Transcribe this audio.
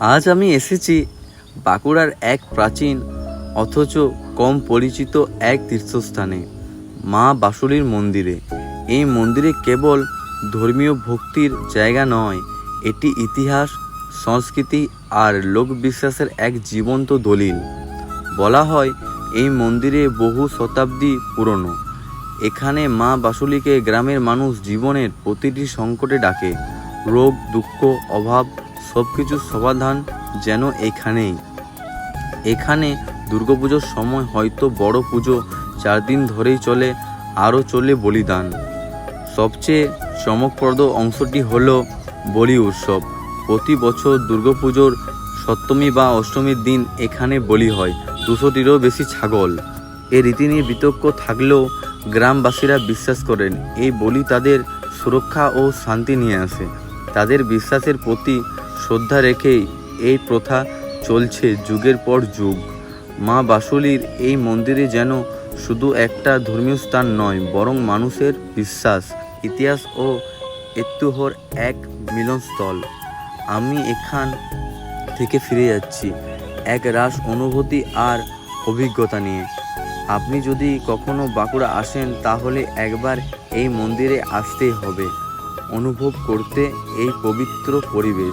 আজ আমি এসেছি বাঁকুড়ার এক প্রাচীন, অথচ কম পরিচিত এক তীর্থস্থানে, মা বাসুলির মন্দিরে। এই মন্দিরে কেবল ধর্মীয় ভক্তির জায়গা নয়, এটি ইতিহাস, সংস্কৃতি আর লোকবিশ্বাসের এক জীবন্ত দলিল। বলা হয়, এই মন্দিরে বহু শতাব্দী পুরনো। এখানে মা বাসুলিকে গ্রামের মানুষ জীবনের প্রতিটি সংকটে ডাকে। রোগ, দুঃখ, অভাব সব কিছুর সমাধান যেন এখানেই। এখানে দুর্গাপুজোর সময় হয়তো বড় পুজো চার দিন ধরেই চলে, আরও চলে বলিদান। সবচেয়ে চমকপ্রদ অংশটি হল বলি উৎসব। প্রতি বছর দুর্গাপুজোর সপ্তমী বা অষ্টমীর দিন এখানে বলি হয়। দুশোটিরও বেশি ছাগল। এ রীতি নিয়ে বিতর্ক থাকলেও গ্রামবাসীরা বিশ্বাস করেন, এই বলি তাদের সুরক্ষা ও শান্তি নিয়ে আসে। তাদের বিশ্বাসের প্রতি শ্রদ্ধা রেখেই এই প্রথা চলছে যুগের পর যুগ। মা বাসুলির এই মন্দিরে যেন শুধু একটা ধর্মীয় স্থান নয়, বরং মানুষের বিশ্বাস, ইতিহাস ও এত্যুহর এক মিলনস্থল। আমি এখান থেকে ফিরে যাচ্ছি, এক রাস অনুভূতি আর অভিজ্ঞতা নিয়ে। আপনি যদি কখনো বাঁকুড়া আসেন, তাহলে একবার এই মন্দিরে আসতেই হবে। অনুভব করতে এই পবিত্র পরিবেশ।